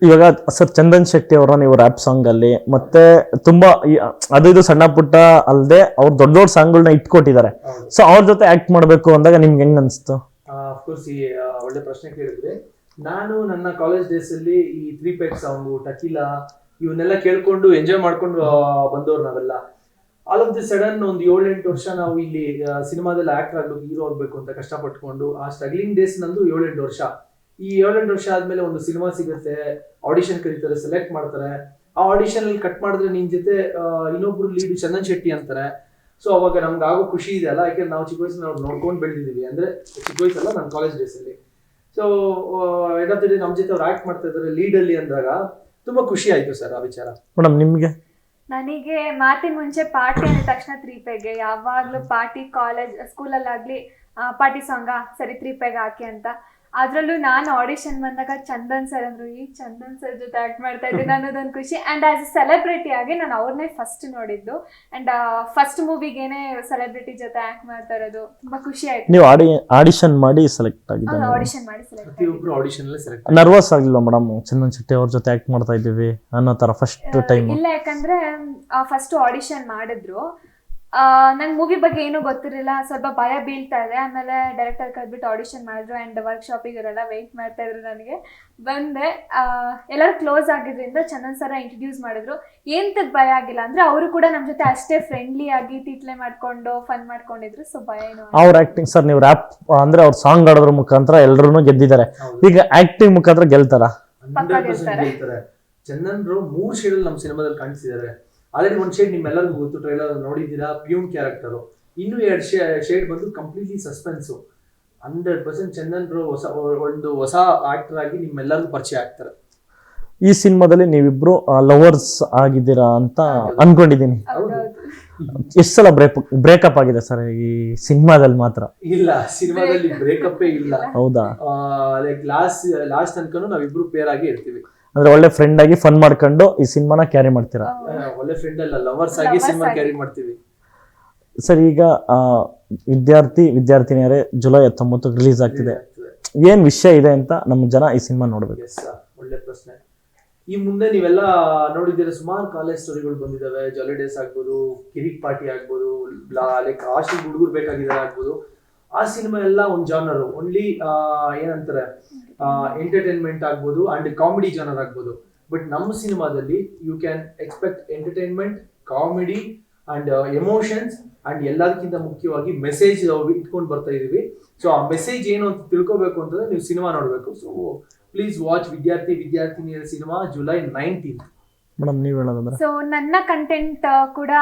ಇವಾಗ ಸರ್ ಚಂದನ್ ಶೆಟ್ಟಿ ಅವರ ನೀವು ರ್ಯಾಪ್ ಸಾಂಗ್ ಅಲ್ಲಿ ಮತ್ತೆ ತುಂಬಾ ಈ- ಅದು ಇದು ಸಣ್ಣ ಪುಟ್ಟ ಅಲ್ಲದೆ ಅವ್ರು ದೊಡ್ಡ ದೊಡ್ಡ ಸಾಂಗ್ಗಳನ್ನ ಇಟ್ಕೊಟ್ಟಿದ್ದಾರೆ. ಸೊ ಅವ್ರ ಜೊತೆ ಆಕ್ಟ್ ಮಾಡ್ಬೇಕು ಅಂದಾಗ ನಿಮ್ಗೆ ಹೆಂಗ್ ಅನ್ಸ್ತು? ಅಫ್ಕೋರ್ಸ್ ಈ ಆ, ಒಳ್ಳೆ ಪ್ರಶ್ನೆ ಕೇಳಿದ್ರೆ. ನಾನು ನನ್ನ ಕಾಲೇಜ್ ಡೇಸ್ ಅಲ್ಲಿ ಈ ತ್ರೀ ಪೆಕ್ ಸಾಂಗ್ ಟಕೀಲಾ ಇವನ್ನೆಲ್ಲ ಕೇಳ್ಕೊಂಡು ಎಂಜಾಯ್ ಮಾಡ್ಕೊಂಡು ಆ, ಬಂದವ್ರು ನಾವೆಲ್ಲ. ಆಲ್ ಆಫ್ ದಿ ಸಡನ್ ಒಂದು ಏಳೆಂಟು ವರ್ಷ ನಾವು ಇಲ್ಲಿ ಸಿನಿಮಾದಲ್ಲಿ ಆಕ್ಟರ್ ಆಗ್ಬೇಕು ಹೀರೋ ಆಗ್ಬೇಕು ಅಂತ ಕಷ್ಟಪಟ್ಕೊಂಡು ಆ ಸ್ಟ್ರಗ್ಲಿಂಗ್ ಡೇಸ್ ನಂದು ಏಳೆಂಟು ವರ್ಷ. ಈ ಏಳೆಂಟು ವರ್ಷ ಆದ್ಮೇಲೆ ಒಂದು ಸಿನಿಮಾ ಸಿಗುತ್ತೆ ಆಡಿಷನ್ ಕರೀತಾರೆ ಸೆಲೆಕ್ಟ್ ಮಾಡ್ತಾರೆ. ಆ ಆಡಿಷನ್ ಅಲ್ಲಿ ಕಟ್ ಮಾಡಿದ್ರೆ ನಿನ್ ಜೊತೆ ಇನ್ನೊಬ್ರು ಲೀಡ್ ಚಂದನ್ ಶೆಟ್ಟಿ ಅಂತಾರೆ. ಸೊ ಅವಾಗ ನಮ್ಗೆ ಆಗೋ ಖುಷಿ ಇದೆ ಅಲ್ಲ? ಯಾಕೆಂದ್ರೆ ನಾವು ಚಿಕ್ಕ ವಯಸ್ಸಲ್ಲಿ ನಾವು ನೋಡ್ಕೊಂಡು ಬೆಳೆದಿದ್ದೀವಿ. ಅಂದ್ರೆ ಚಿಕ್ಕ ವಯಸ್ಸಲ್ಲ ನನ್ನ ಕಾಲೇಜ್ ಡೇಸ್ ಅಲ್ಲಿ. So end of the day ನಮ್ಮ ಜೊತೆ ಅವ್ರು ಆಕ್ಟ್ ಮಾಡ್ತಾ ಇದ್ದಾರೆ ಲೀಡ್ ಅಲ್ಲಿ ಅಂದಾಗ ತುಂಬಾ ಖುಷಿ ಆಯ್ತು ಸರ್ ಆ ವಿಚಾರ. ಮೇಡಮ್ ನಿಮ್ಗೆ? ನನಗೆ ಮಾತಿನ ಮುಂಚೆ ಪಾರ್ಟಿ ಅಂದ ತಕ್ಷಣ ತ್ರೀಪೆಗೆ ಯಾವಾಗ್ಲೂ ಪಾರ್ಟಿ ಕಾಲೇಜ್ ಸ್ಕೂಲಲ್ಲಾಗ್ಲಿ ಪಾರ್ಟಿ ಸಾಂಗ ಸರಿ ತ್ರೀಪೆಗೆ ಹಾಕಿ ಅಂತ. ಅದ್ರಲ್ಲೂ ನಾನು ಆಡಿಷನ್ ಬಂದಾಗ ಚಂದನ್ ಸರ್ ಅಂದ್ರು ಈ ಚಂದನ್ ಸರ್ ಜೊತೆ ಆಕ್ಟ್ ಮಾಡ್ತಾ ಇದ್ದೀನಿ ಅನ್ನೋದೊಂದು ಖುಷಿ. ಅಂಡ್ ಆಸ್ ಎ ಸೆಲೆಬ್ರಿಟಿ ಆಗಿ ನಾನು ಅವ್ರನ್ನೇ ಫಸ್ಟ್ ನೋಡಿದ್ದು. ಅಂಡ್ ಫಸ್ಟ್ ಮೂವಿಗೇನೆ ಸೆಲೆಬ್ರಿಟಿ ಜೊತೆ ಆಕ್ಟ್ ಮಾಡ್ತಾ ಇರೋದು ತುಂಬಾ ಖುಷಿ ಆಯ್ತು. ನೀವು ಆಡಿ ಆಡಿಷನ್ ಮಾಡಿ ಸೆಲೆಕ್ಟ್ ಆಗಿದ್ದ ಆಡಿಷನ್ ಮಾಡಿ ಸೆಲೆಕ್ಟ್ ಪ್ರತಿಯೊಬ್ರು ಆಡಿಷನ್ ಅಲ್ಲಿ ಸೆಲೆಕ್ಟ್ ನರ್ವಸ್ ಆಗಿಲ್ಲ ಮೇಡಮ್ ಚಂದನ್ ಶೆಟ್ಟಿ ಅವ್ರ ಜೊತೆ ಆಕ್ಟ್ ಮಾಡ್ತಾ ಇದ್ದೀವಿ ಅನ್ನೋ ತರ ಫಸ್ಟ್ ಟೈಮ್ ಇಲ್ಲ ಯಾಕಂದ್ರೆ ಫಸ್ಟ್ ಆಡಿಷನ್ ಮಾಡಿದ್ರು. ನಂಗೆ ಮೂವಿ ಬಗ್ಗೆ ಏನೂ ಗೊತ್ತಿರಲಿಲ್ಲ. ಸ್ವಲ್ಪ ಭಯ ಬೀಳ್ತಾ ಇದೆ. ಆಮೇಲೆ ಡೈರೆಕ್ಟರ್ ಕರೆದ್ಬಿಟ್ಟು ಆಡಿಷನ್ ಮಾಡಿದ್ರು ಆ್ಯಂಡ್ ವರ್ಕ್ಶಾಪಿಗೆ ಇವರೆಲ್ಲ ವೆಯ್ಟ್ ಮಾಡ್ತಾ ಇದ್ರು ನನಗೆ. ಬಂದೆ. ಆ, ಎಲ್ಲರೂ ಕ್ಲೋಸ್ ಆಗಿದ್ರಿಂದ ಚಂದನ್ ಸರ ಇಂಟ್ರಡ್ಯೂಸ್ ಮಾಡಿದ್ರು. ಎಂತಕ್ ಭಯ ಆಗಿಲ್ಲ. ಅಂದ್ರೆ ಅವರು ಕೂಡ ನಮ್ಮ ಜೊತೆ ಅಷ್ಟೇ ಫ್ರೆಂಡ್ಲಿ ಆಗಿ ಟೀಟ್ಲೆ ಮಾಡ್ಕೊಂಡು ಫನ್ ಮಾಡ್ಕೊಂಡಿದ್ರು. ಸೊ ಭಯ ಏನು. ಅವ್ರ ಆಕ್ಟಿಂಗ್ ಸರ್ ನೀವು ರ್ಯಾಪ್ ಅಂದರೆ ಅವ್ರ ಸಾಂಗ್ ಆಡೋದ್ರ ಮುಖಾಂತರ ಎಲ್ಲರೂ ಗೆದ್ದಿದ್ದಾರೆ. ಈಗ ಆಕ್ಟಿಂಗ್ ಮುಖಾಂತರ ಗೆಲ್ತಾರ? ಗೆಲ್ತಾರೆ. ಗೆಲ್ತಾರೆ. ಚಂದನ್ ಮೂರು ಅಲ್ಲಿ ನಮ್ಮ ಸಿನಿಮಾದಲ್ಲಿ ಕಾಣಿಸಿದ್ದಾರೆ ಆಲ್ರೆಡಿ ಒಂದ್ ಶೇಡ್ ನಿಮ್ಮೆಲ್ಲರಿಗೂ ಗೊತ್ತು ಟ್ರೈಲರ್ ನೋಡಿದ್ದೀರಾ? ಪ್ಯೂನ್ ಕ್ಯಾರೆಕ್ಟರ್ ಇನ್ನು ಎರಡು ಶೇಡ್ ಬಂದು completely suspense hundred percent Chandan bro ಹೊಸ ಒಂದು ಹೊಸ ಆಕ್ಟರ್ ಆಗಿ ನಿಮ್ಮೆಲ್ಲರಿಗೂ ಪರಿಚಯ ಆಗ್ತಾರೆ. ಈ ಸಿನಿಮಾದಲ್ಲಿ ನೀವಿಬ್ರು ಲವರ್ಸ್ ಆಗಿದ್ದೀರಾ ಅಂತ ಅನ್ಕೊಂಡಿದೀನಿ ಎಷ್ಟ್ ಸಲ ಬ್ರೇಕ್ ಬ್ರೇಕಪ್ ಆಗಿದೆ ಸರ್ ಈ ಸಿನಿಮಾದಲ್ಲಿ ಮಾತ್ರ? ಇಲ್ಲ ಸಿನಿಮಾದಲ್ಲಿ ಬ್ರೇಕಪ್ ಇಲ್ಲ. ಹೌದಾ? ಲೈಕ್ ಲಾಸ್ಟ್ ಲಾಸ್ಟ್ ತನಕನೂ ನಾವಿಬ್ರು ಪೇರ್ ಆಗಿ ಇರ್ತೀವಿ. ಅಂದ್ರೆ ಒಳ್ಳೆ ಫ್ರೆಂಡ್ ಆಗಿ ಫನ್ ಮಾಡ್ಕೊಂಡು ಈ ಸಿನಿಮಾನ ಕ್ಯಾರಿ ಮಾಡ್ತೀರಾ? ಒಳ್ಳೆ ಫ್ರೆಂಡ್ ಅಲ್ಲ ಲವರ್ಸ್ ಆಗಿ ಸಿನಿಮಾ ಕ್ಯಾರಿ ಮಾಡ್ತೀವಿ. ಸರ್ ಈಗ ಆ, ವಿದ್ಯಾರ್ಥಿ ವಿದ್ಯಾರ್ಥಿನಿಯರೇ ಜುಲೈ ಹತ್ತೊಂಬತ್ತು ರಿಲೀಸ್ ಆಗ್ತಿದೆ. ಏನ್ ವಿಷಯ ಇದೆ ಅಂತ ನಮ್ಮ ಜನ ಈ ಸಿನಿಮಾ ನೋಡ್ಬೇಕು. ಎಸ್ ಒಳ್ಳೆ ಪ್ರಶ್ನೆ. ಈ ಮುಂದೆ ನೀವೆಲ್ಲ ನೋಡಿದ್ದೀರಾ ಸುಮಾರು ಕಾಲೇಜ್ ಸ್ಟೋರಿಗಳು ಬಂದಿದಾವೆ. ಜಾಲಿ ಡೇಸ್ ಆಗ್ಬೋದು ಕಿರಿಕ್ ಪಾರ್ಟಿ ಆಗ್ಬೋದು ಲೈಕ್ ಆಶಿ ಹುಡುಗರು ಬೇಕಾಗಿದ್ದಾರೆ ಆಗ್ಬೋದು. ಆ ಸಿನಿಮಾ ಎಲ್ಲ ಒಂದು ಜಾನರ್ ಓನ್ಲಿ ಏನಂತಾರೆ ಎಂಟರ್ಟೈನ್ಮೆಂಟ್ ಆಗ್ಬೋದು ಅಂಡ್ ಕಾಮಿಡಿ ಜಾನರ್ ಆಗ್ಬೋದು. ಬಟ್ ನಮ್ಮ ಸಿನಿಮಾದಲ್ಲಿ you can expect entertainment comedy and emotions and ಎಲ್ಲದಕ್ಕಿಂತ ಮುಖ್ಯವಾಗಿ ಮೆಸೇಜ್ ಇಟ್ಕೊಂಡು ಬರ್ತಾ ಇದೀವಿ. ಸೊ ಆ ಮೆಸೇಜ್ ಏನು ಅಂತ ತಿಳ್ಕೊಬೇಕು ಅಂತಂದ್ರೆ ನೀವು ಸಿನಿಮಾ ನೋಡಬೇಕು. ಸೊ ಪ್ಲೀಸ್ ವಾಚ್ ವಿದ್ಯಾರ್ಥಿ ವಿದ್ಯಾರ್ಥಿನಿಯರ ಸಿನಿಮಾ ಜುಲೈ ನೈನ್ಟೀನ್ ಮೇಡಮ್ ನೀವು ಹೇಳೋದಂದ್ರೆ? ಸೊ ನನ್ನ ಕಂಟೆಂಟ್ ಕೂಡ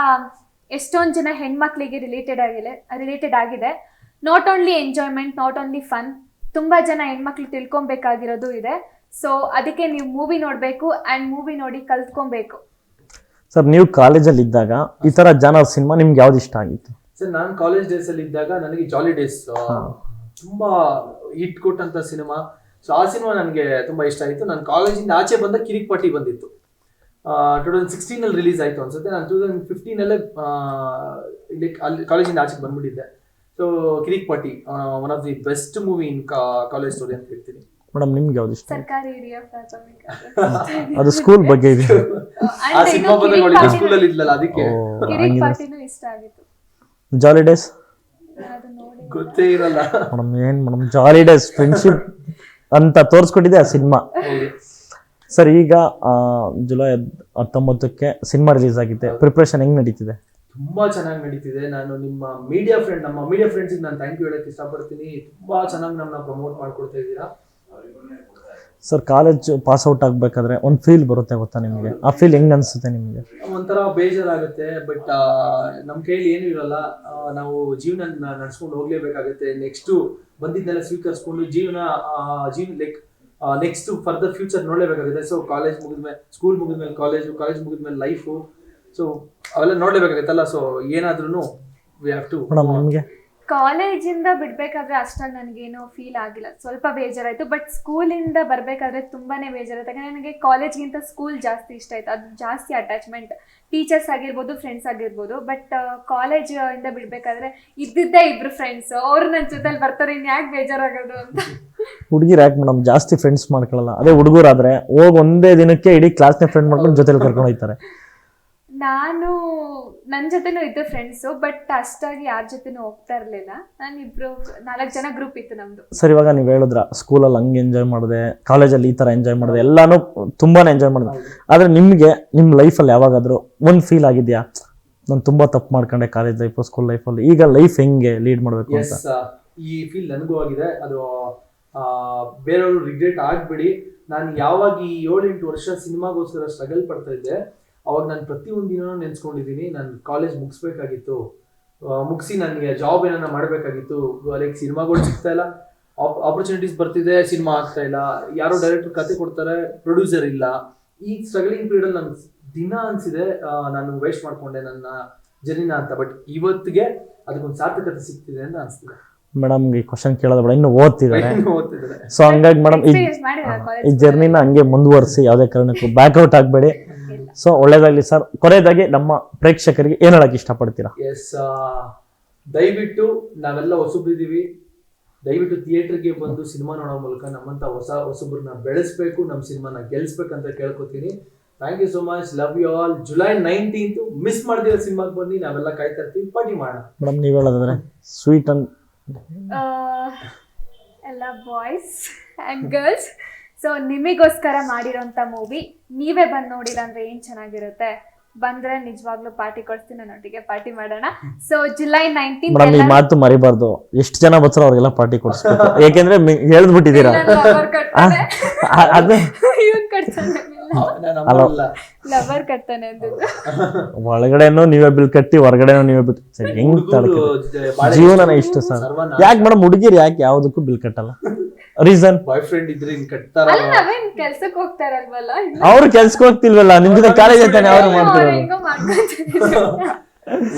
ಎಷ್ಟೊಂದು ಜನ ಹೆಣ್ಮಕ್ಳಿಗೆ ರಿಲೇಟೆಡ್ ಆಗಿದೆ ರಿಲೇಟೆಡ್ ಆಗಿದೆ. Not only enjoyment not only fun ತುಂಬ ಜನ ಹೆಣ್ಮಕ್ಳು ತಿಳ್ಕೊಬೇಕಾಗಿರೋದು ಇದೆ. ಸೊ ಅದಕ್ಕೆ ನೀವು ಮೂವಿ ನೋಡಬೇಕು ಆ್ಯಂಡ್ ಮೂವಿ ನೋಡಿ ಕಲ್ತ್ಕೊಬೇಕು. ಸರ್ ನೀವು ಕಾಲೇಜಲ್ಲಿ ಇದ್ದಾಗ ಈ ತರ ಜನ ಸಿನಿಮಾ ನಿಮ್ಗೆ ಯಾವ್ದು ಇಷ್ಟ ಆಗಿತ್ತು? ಸರ್ ನಾನು ಕಾಲೇಜ್ ಡೇಸ್ ಅಲ್ಲಿ ಇದ್ದಾಗ ನನಗೆ ಜಾಲಿ ಡೇಸ್ ತುಂಬಾ ಹಿಟ್ ಕೊಟ್ಟಂತ ಸಿನಿಮಾ ಸೊ ಆ ಸಿನಿಮಾ ನನಗೆ ತುಂಬಾ ಇಷ್ಟ ಆಯಿತು ನಾನು ಕಾಲೇಜಿಂದ ಆಚೆ ಬಂದ ಕಿರಿಕ್ ಪಟ್ಟಿ ಬಂದಿತ್ತು ಟೂ ತೌಸಂಡ್ ಸಿಕ್ಸ್ಟೀನಲ್ಲಿ ರಿಲೀಸ್ ಆಯಿತು ಅನ್ಸುತ್ತೆ. ನಾನು ಟೂ ತೌಸಂಡ್ ಫಿಫ್ಟೀನಲ್ಲೇ ಇಲ್ಲಿ ಅಲ್ಲಿ ಕಾಲೇಜಿಂದ ಆಚೆಗೆ ಬಂದ್ಬಿಟ್ಟಿದ್ದೆ. So Kirik Party one of the best movie in college story ಅಂತ ಹೇಳ್ತೀನಿ. ಮೇಡಮ್ ನಿಮ್ಗೆ ಯಾವ್ದು ಇಷ್ಟ? ಸರ್ಕಾರಿ ಹಿರಿಯ ಪ್ರಾಥಮಿಕ ಅದು ಸ್ಕೂಲ್ ಬಗ್ಗೆ ಇದೆ. ಆ ಸಿನಿಮಾ ಬಂದಾಗ ಅವಳಿಗೆ ಸ್ಕೂಲಲ್ಲಿ ಇದ್ಲಲ್ಲ ಅದಕ್ಕೆ. ಕಿರಿಕ್ ಪಾರ್ಟಿನೂ ಇಷ್ಟ ಆಗಿತ್ತು. ಜಾಲಿ ಡೇಸ್ ಗೊತ್ತೇ ಇರಲ್ಲ. ಮೇಡಮ್ ಏನ್ ಮೇಡಮ್ ಜಾಲಿ ಡೇಸ್ ಫ್ರೆಂಡ್ಶಿಪ್ ಅಂತ ತೋರಿಸ್ಕೊಟ್ಟಿದೆ ಆ ಸಿನಿಮಾ ಸರ್ ಈಗ ಜುಲೈ ಹತ್ತೊಂಬತ್ತಕ್ಕೆ ಸಿನಿಮಾ ರಿಲೀಸ್ ಆಗಿದೆ ಪ್ರಿಪ್ರೇಷನ್ ಹೆಂಗ್ ನಡೀತಿದೆ? ತುಂಬಾ ಚೆನ್ನಾಗಿ ನಡೀತಿದೆ. ನಾನು ನಿಮ್ಮ ಮೀಡಿಯಾ ಫ್ರೆಂಡ್ ನಮ್ಮ ಮೀಡಿಯಾ ಫ್ರೆಂಡ್ಸಿಗೆ ನಾನು ಥ್ಯಾಂಕ್ ಯು ಹೇಳಕ್ಕೆ ಇಷ್ಟಪಡ್ತೀನಿ. ತುಂಬಾ ಚೆನ್ನಾಗಿ ನಮ್ಮನ್ನ ಪ್ರಮೋಟ್ ಮಾಡ್ಕೊಡ್ತಾ ಇದ್ದೀರಾ. ಸರ್ ಕಾಲೇಜ್ ಪಾಸ್ ಔಟ್ ಆಗ್ಬೇಕಾದ್ರೆ ಒಂದು ಫೀಲ್ ಬರುತ್ತೆ ಗೊತ್ತಾ ನಿಮಗೆ? ಆ ಫೀಲ್ ಹೆಂಗ್ ಅನ್ಸುತ್ತೆ ನಿಮಗೆ? ಒಂಥರ ಬೇಜಾರಾಗುತ್ತೆ ಬಟ್ ನಮ್ಮ ಕೈಯಲ್ಲಿ ಏನು ಇರಲ್ಲ. ಆ, ನಾವು ಜೀವನ ನಡ್ಸ್ಕೊಂಡು ಹೋಗ್ಲೇಬೇಕಾಗುತ್ತೆ. ನೆಕ್ಸ್ಟ್ ಬಂದಿದ್ದೆಲ್ಲ ಸ್ವೀಕರಿಸ್ಕೊಂಡು ಜೀವನ ಆ, ಜೀವನ ಲೈಕ್ ನೆಕ್ಸ್ಟ್ ಫರ್ದರ್ ಫ್ಯೂಚರ್ ನೋಡಲೇಬೇಕಾಗುತ್ತೆ. ಸೊ ಕಾಲೇಜ್ ಮುಗಿದ್ಮೇಲೆ ಸ್ಕೂಲ್ ಮುಗಿದ್ಮೇಲೆ ಕಾಲೇಜು ಕಾಲೇಜ್ ಮುಗಿದ್ಮೇಲೆ ಲೈಫು ಸೊ ಅವೆಲ್ಲ ನೋಡ್ಲೇಬೇಕಾಗತ್ತಲ್ಲ ಸೊ ಏನಾದ್ರೂ ವಿ ಹ್ಯಾವ್ ಟು ಮೇಡಮ್ ನಿಮಗೆ? ಕಾಲೇಜಿಂದ ಬಿಡ್ಬೇಕಾದ್ರೆ ಅಷ್ಟಾಗಿ ನನಗೇನು ಫೀಲ್ ಆಗಿಲ್ಲ. ಸ್ವಲ್ಪ ಬೇಜಾರಾಯ್ತು ಬಟ್ ಸ್ಕೂಲಿಂದ ಬರಬೇಕಾದ್ರೆ ತುಂಬಾನೇ ಬೇಜಾರಾಯ್ತು. ಯಾಕಂದ್ರೆ ನನಗೆ ಕಾಲೇಜ್ಗಿಂತ ಸ್ಕೂಲ್ ಜಾಸ್ತಿ ಇಷ್ಟ ಆಯ್ತು. ಅದು ಜಾಸ್ತಿ ಅಟ್ಯಾಚ್ಮೆಂಟ್ ಟೀಚರ್ಸ್ ಆಗಿರ್ಬೋದು ಫ್ರೆಂಡ್ಸ್ ಆಗಿರ್ಬೋದು ಬಟ್ ಕಾಲೇಜ್ ಇಂದ ಬಿಡ್ಬೇಕಾದ್ರೆ ಇದ್ದಿದ್ದೇ ಇಬ್ರು ಫ್ರೆಂಡ್ಸ್ ಅವ್ರ ನನ್ನ ಜೊತೆಲಿ ಬರ್ತಾರೆ ಇನ್ ಯಾಕೆ ಬೇಜಾರಾಗೋದು ಅಂತ. ಹುಡುಗಿರು ಯಾಕೆ ಮೇಡಮ್ ಜಾಸ್ತಿ ಫ್ರೆಂಡ್ಸ್ ಮಾಡ್ಕೊಳ್ಳಲ್ಲ ಅದೇ ಹುಡುಗರಾದ್ರೆ ಹೋಗಿ ಒಂದೇ ದಿನಕ್ಕೆ ಇಡೀ ಕ್ಲಾಸ್ನೇ ಫ್ರೆಂಡ್ ಮಾಡ್ಕೊಂಡು ಜೊತೆಲಿ ಕರ್ಕೊಂಡು ಹೋಗ್ತಾರೆ. ನಾನು ನನ್ನ ಜೊತೆನೂ ಇದ್ದೆ ಫ್ರೆಂಡ್ಸು ಬಟ್ ಅಷ್ಟಾಗಿ ಯಾರ ಜೊತೆನೂ ಹೋಗ್ತಾ ಇರಲಿಲ್ಲ. ನಾನು ಇಬ್ರು ನಾಲ್ಕು ಜನ ಗ್ರೂಪ್ ಇತ್ತು ನಮ್ದು. ಸರ್ ಇವಾಗ ನೀವು ಹೇಳಿದ್ರ ಸ್ಕೂಲಲ್ಲಿ ಹಂಗೆ ಎಂಜಾಯ್ ಮಾಡಿದೆ ಕಾಲೇಜಲ್ಲಿ ಈ ಥರ ಎಂಜಾಯ್ ಮಾಡಿದೆ ಎಲ್ಲಾನು ತುಂಬಾನೇ ಎಂಜಾಯ್ ಮಾಡಿದೆ. ಆದರೆ ನಿಮಗೆ ನಿಮ್ಮ ಲೈಫಲ್ಲಿ ಯಾವಾಗಾದರೂ ಒಂದು ಫೀಲ್ ಆಗಿದೆಯಾ? ನಾನು ತುಂಬ ತಪ್ಪು ಮಾಡ್ಕೊಂಡೆ ಕಾಲೇಜ್ ಲೈಫು ಸ್ಕೂಲ್ ಲೈಫಲ್ಲಿ ಈಗ ಲೈಫ್ ಹೆಂಗೆ ಲೀಡ್ ಮಾಡಬೇಕು ಅಂತ? ಎಸ್ ಈ ಫೀಲ್ ನನಗೂ ಆಗಿದೆ. ಅದು ಆ, ಬೇರೆಯವರು ರಿಗ್ರೆಟ್ ಆಗ್ಬಿಡಿ. ನಾನು ಯಾವಾಗ ಈ ಏಳೆಂಟು ವರ್ಷ ಸಿನಿಮಾಗೋಸ್ಕರ ಸ್ಟ್ರಗಲ್ ಪಡ್ತಾ ಇದ್ದೆ ಅವಾಗ ನಾನು ಪ್ರತಿಯೊಂದು ದಿನ ನೆನ್ಸ್ಕೊಂಡಿದ್ದೀನಿ ನಾನು ಕಾಲೇಜ್ ಮುಗಿಸ್ಬೇಕಾಗಿತ್ತು. ಮುಗಿಸಿ ನನಗೆ ಜಾಬ್ ಏನಾರ ಮಾಡಬೇಕಾಗಿತ್ತು. ಲೈಕ್ ಸಿನಿಮಾಗಳು ಸಿಗ್ತಾ ಇಲ್ಲ. ಆಪರ್ಚುನಿಟೀಸ್ ಬರ್ತಿದೆ ಸಿನಿಮಾ ಆಗ್ತಾ ಇಲ್ಲ. ಯಾರೋ ಡೈರೆಕ್ಟರ್ ಕತೆ ಕೊಡ್ತಾರೆ ಪ್ರೊಡ್ಯೂಸರ್ ಇಲ್ಲ. ಈ ಸ್ಟ್ರಗಲಿಂಗ್ ಪೀರಿಯಡ್ ನನ್ಗೆ ದಿನ ಅನ್ಸಿದೆ ನಾನು ವೇಸ್ಟ್ ಮಾಡ್ಕೊಂಡೆ ನನ್ನ ಜರ್ನಿನ ಅಂತ. ಬಟ್ ಇವತ್ತಿಗೆ ಅದಕ್ಕೊಂದು ಸಾರ್ಥಕತೆ ಸಿಗ್ತಿದೆ ಅಂತ ಅನಿಸ್ತಿದೆ. ಮೇಡಮ್ ಈ ಕ್ವಶನ್ ಕೇಳೋದು ಬೇಡ ಇನ್ನು ಓದ್ತಿದ್ದಾರೆ. ಸೊ ಹಂಗಾಗಿ ಮೇಡಮ್ ಈ ಜರ್ನಿನ ಹಂಗೆ ಮುಂದುವರಿಸಿ ಯಾವುದೇ ಕಾರಣಕ್ಕೂ ಬ್ಯಾಕ್ಔಟ್ ಆಗಬೇಡಿ. ಸೊ ಒಳ್ಳೇದಾಗ್ಲಿ ಸರ್ ಕೊನೆಯದಾಗಿ ನಮ್ಮ ಪ್ರೇಕ್ಷಕರಿಗೆ ಏನು ಹೇಳಕ್ಕೆ ಇಷ್ಟಪಡ್ತೀರಾ? ಎಸ್ ದಯವಿಟ್ಟು ನಾವೆಲ್ಲ ಹೊಸಬ್ರಿದ್ದೀವಿ. ದಯವಿಟ್ಟು ಥಿಯೇಟರ್ಗೆ ಬಂದು ಸಿನಿಮಾ ನೋಡೋ ಮೂಲಕ ನಮ್ಮಂತ ಹೊಸ ಹೊಸಬ್ರನ್ನ ಬೆಳೆಸ್ಬೇಕು ನಮ್ಮ ಸಿನಿಮಾನ ಗೆಲ್ಸ್ಬೇಕಂತ ಕೇಳ್ಕೊತೀನಿ. Thank you so much love you all July nineteenth miss ಮಾಡ್ದಿರ ಸಿನಿಮಾಗೆ ಬನ್ನಿ. ನಾವೆಲ್ಲ ಕಾಯ್ತಾ ಇರ್ತೀವಿ. ಪಾರ್ಟಿ ಮಾಡೋಣ. ಮೇಡಮ್ ನೀವು ಹೇಳೋದಾದ್ರೆ ಸ್ವೀಟ್ ಅಂಡ್ ಆ, ಎಲ್ಲ ಬಾಯ್ಸ್ ಆ್ಯಂಡ್ ಗರ್ಲ್ಸ್ ಸೊ ನಿಮಗೋಸ್ಕರ ಮಾಡಿರೋಂಥ ಮೂವಿ ನೀವೇ ಬಂದು ನೋಡಿಲ್ಲ ಅಂದ್ರೆ ಏನು ಚೆನ್ನಾಗಿರುತ್ತೆ? ಬಂದ್ರೆ ನಿಜವಾಗ್ಲೂ ಪಾರ್ಟಿ ಕೊಡ್ತೀನಿ ನನ್ನೊಟ್ಟಿಗೆ ಪಾರ್ಟಿ ಮಾಡೋಣ. ಸೊ ಜುಲೈ ನೈನ್ಟೀನ್ ಮೇಡಮ್ ಈ ಮಾತು ಮರಿಬಾರ್ದು. ಎಷ್ಟು ಜನ ಬರ್ತಾರೋ ಅವ್ರಿಗೆಲ್ಲ ಪಾರ್ಟಿ ಕೊಡಿಸ್ಬೇಕು? ಏಕೆಂದ್ರೆ ಹೇಳ್ಬಿಟ್ಟಿದ್ದೀರಾ ಬಿಟ್ಟಿದ್ದೀರಾ ಅದೇ. ಲವರ್ ಕಟ್ತಾನೆ. ಒಳಗಡೆನೂ ನೀವೇ ಬಿಲ್ ಕಟ್ಟಿ ಹೊರಗಡೆನೂ ನೀವೇ ಬಿಲ್ ಕಟ್ಟಿ ಹೆಂಗ್ ತಡ್ಕ ಜೀವನನೇ ಇಷ್ಟ ಸರ್. ಯಾಕೆ ಮೇಡಮ್ ಹುಡುಗಿರಿ ಯಾಕೆ ಯಾವ್ದಕ್ಕೂ ಬಿಲ್ ಕಟ್ಟಲ್ಲ? ರೀಸನ್ ಬಾಯ್ ಫ್ರೆಂಡ್ ಇದ್ರೆ ಹಿಂಗ್ ಕಟ್ತಾರ? ಅಲ್ಲ ನಾವೇನ್ ಕೆಲ್ಸಕ್ಕೆ ಹೋಗ್ತಾರಲ್ವಲ್ಲ? ಅವ್ರು ಕೆಲ್ಸಕ್ಕೆ ಹೋಗ್ತಿಲ್ವಲ್ಲ? ನಿಮ್ ಜೊತೆ ಕಾಲೇಜ್ ಐತಾನೆ ಅವ್ರು ಅವ್ರು ಮಾಡ್ತಿರೋದು. ಹೆಂಗೋ ಮಾಡ್ಕೊಂತಾರೆ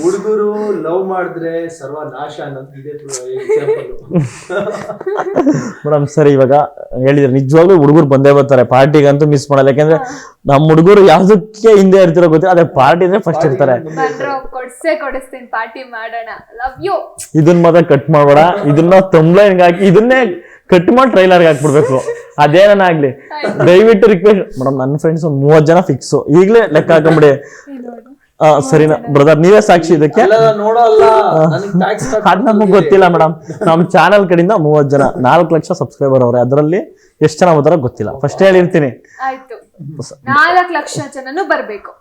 ಹುಡುಗರು ಲವ್ ಮಾಡಿದ್ರೆ ಸರ್ವ ನಾಶ ಅನ್ನೋದು ಇದೆ ಮೇಡಮ್ ಸರಿ ಇವಾಗ ಹೇಳಿದ್ರೆ ನಿಜವಾಗ್ಲೂ ಹುಡುಗರು ಬಂದೇ ಬರ್ತಾರೆ. ಪಾರ್ಟಿಗಂತೂ ಮಿಸ್ ಮಾಡಲ್ಲ. ಯಾಕಂದ್ರೆ ನಮ್ಮ ಹುಡುಗರು ಯಾವ್ದಕ್ಕೆ ಹಿಂದೆ ಇರ್ತಿರೋ ಗೊತ್ತಿಲ್ಲ. ಅದೇ ಪಾರ್ಟಿ ಅಂದ್ರೆ ಫಸ್ಟ್ ಇರ್ತಾರೆ. ಬಂದ್ರು ಕೊಡ್ಸೇ ಕೊಡಿಸ್ತೀನಿ ಪಾರ್ಟಿ ಮಾಡೋಣ. ಲವ್ ಯು ಇದನ್ನ ಮಾತ್ರ ಕಟ್ ಮಾಡ್ಬೇಡ. ಇದನ್ನ ತಂಬ್ಲೈನ್ ಹಾಕಿ ಇದನ್ನೇ ಕಟ್ ಮಾಡಿ ಟ್ರೈಲರ್ಗೆ ಹಾಕ್ಬಿಡ್ಬೇಕು. ಅದೇನೇ ಆಗ್ಲಿ. ದಯವಿಟ್ಟು ರಿಕ್ವೆಸ್ಟ್ ಮೇಡಮ್ ನನ್ನ ಫ್ರೆಂಡ್ಸ್ ಒಂದ್ ಮೂವತ್ ಜನ ಫಿಕ್ಸ್ ಈಗಲೇ ಲೆಕ್ಕ ಹಾಕೊಂಬಿಡಿ. ಆ, ಸರಿನಾ ಬ್ರದರ್ ನೀವೇ ಸಾಕ್ಷಿ ಇದಕ್ಕೆ? ಎಲ್ಲ ನೋಡೋ ಅಲ್ಲ ನನಗೆ ಟ್ಯಾಕ್ಸ್ ಅದ್ ನಮಗ್ ಗೊತ್ತಿಲ್ಲ ಮೇಡಮ್ ನಮ್ ಚಾನೆಲ್ ಕಡೆಯಿಂದ ಮೂವತ್ ಜನ ನಾಲ್ಕು ಲಕ್ಷ ಸಬ್ಸ್ಕ್ರೈಬರ್ ಅವ್ರೆ. ಅದರಲ್ಲಿ ಎಷ್ಟು ಜನ ಬರ್ತಾರೋ ಗೊತ್ತಿಲ್ಲ. ಫಸ್ಟ್ ಹೇಳಿರ್ತೀನಿ. ಆಯ್ತು. ನಾಲ್ಕು ಲಕ್ಷ ಜನನು ಬರ್ಬೇಕು.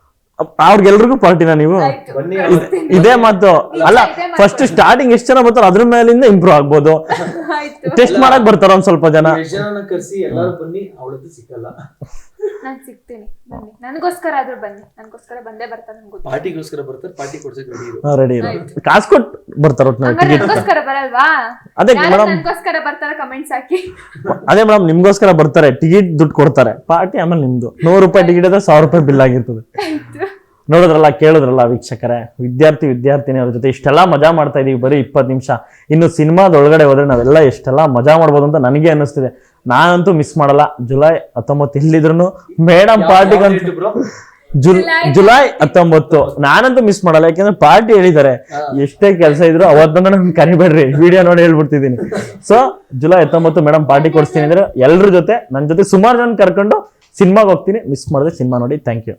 ಅವ್ರಿಗೆಲ್ರಿಗೂ ಪಾರ್ಟಿನ ನೀವು? ಇದೇ ಮಾತು. ಅಲ್ಲ ಫಸ್ಟ್ ಸ್ಟಾರ್ಟಿಂಗ್ ಎಷ್ಟು ಜನ ಬರ್ತಾರೋ ಅದ್ರ ಮೇಲಿಂದ ಇಂಪ್ರೂವ್ ಆಗ್ಬೋದು. ಟೆಸ್ಟ್ ಮಾಡಕ್ ಬರ್ತಾರ ಒಂದ್ ಸ್ವಲ್ಪ ಜನ. ಕರೆಸಿ ಜನನ ಕರ್ಸಿ ಎಲ್ಲಾರು ಬನ್ನಿ ಅವಳದ್ದು ಸಿಕ್ಕಲ್ಲ. ನಾನು ಸಿಗ್ತೀನಿ. ಬನ್ನಿ. ನನಗೋಸ್ಕರ ಆದ್ರೂ ಬನ್ನಿ. ನನಗೋಸ್ಕರ ಬಂದೇ ಬರ್ತಾರೆ ನನ್ಗೆ ಗೊತ್ತು. ಪಾರ್ಟಿಗೋಸ್ಕರ ಬರ್ತಾರೆ ಪಾರ್ಟಿ ಕೊಡ್ಸಕ್ ರೆಡಿ ಇರು. ರೆಡಿ ಇರೋ. ಕಾಸು ಕೊಟ್ಟು ಬರ್ತಾರ ನನಗೋಸ್ಕರ ಬರಲ್ವಾ? ಅದೇ ಯಾರು ಮೇಡಮ್ ನನಗೋಸ್ಕರ ಬರ್ತಾರ ಕಮೆಂಟ್ಸ್ ಹಾಕಿ. ಅದೇ ಮೇಡಮ್ ನಿಮ್ಗೋಸ್ಕರ ಬರ್ತಾರೆ. ಟಿಕೆಟ್ ದುಡ್ಡು ಕೊಡ್ತಾರೆ. ಪಾರ್ಟಿ ಆಮೇಲೆ ನಿಮ್ದು. ನೂರು ರೂಪಾಯಿ ಟಿಕೆಟ್ ಇದ್ರೆ ಸಾವಿರ ರೂಪಾಯಿ ಬಿಲ್ ಆಗಿರ್ತದೆ. ನೋಡಿದ್ರಲ್ಲ ಕೇಳಿದ್ರಲ್ಲ ವೀಕ್ಷಕರೇ? ವಿದ್ಯಾರ್ಥಿ ವಿದ್ಯಾರ್ಥಿನಿ ಅವ್ರ ಜೊತೆ ಇಷ್ಟೆಲ್ಲ ಮಜಾ ಮಾಡ್ತಾ ಇದೀವಿ ಬರೀ ಇಪ್ಪತ್ತು ನಿಮಿಷ. ಇನ್ನು ಸಿನಿಮಾದ ಒಳಗಡೆ ಹೋದ್ರೆ ನಾವೆಲ್ಲ ಎಷ್ಟೆಲ್ಲ ಮಜಾ ಮಾಡ್ಬೋದು ಅಂತ ನನಗೆ ಅನ್ನಿಸ್ತಿದೆ. ನಾನಂತೂ ಮಿಸ್ ಮಾಡಲ್ಲ. ಜುಲೈ ಹತ್ತೊಂಬತ್ತು ಇಲ್ಲಿದ್ರು ಮೇಡಮ್ ಪಾರ್ಟಿಗಂತೂ ಜುಲ್ ಜುಲೈ ಹತ್ತೊಂಬತ್ತು. ನಾನಂತೂ ಮಿಸ್ ಮಾಡಲ್ಲ ಯಾಕಂದ್ರೆ ಪಾರ್ಟಿ ಹೇಳಿದ್ದಾರೆ. ಎಷ್ಟೇ ಕೆಲಸ ಇದ್ರು ಅವತ್ತಂದ್ರೆ ನಮ್ಗೆ ಕರಿಬೇಡ್ರಿ. ವಿಡಿಯೋ ನೋಡಿ ಹೇಳ್ಬಿಡ್ತಿದ್ದೀನಿ. ಸೊ ಜುಲೈ ಹತ್ತೊಂಬತ್ತು ಮೇಡಮ್ ಪಾರ್ಟಿ ಕೊಡಿಸ್ತೀನಿ ಅಂದ್ರೆ ಎಲ್ಲರ ಜೊತೆ ನನ್ನ ಜೊತೆ ಸುಮಾರು ಜನ ಕರ್ಕೊಂಡು ಸಿನಿಮಾಗೆ ಹೋಗ್ತೀನಿ. ಮಿಸ್ ಮಾಡಿದ್ರೆ ಸಿನಿಮಾ ನೋಡಿ. Thank you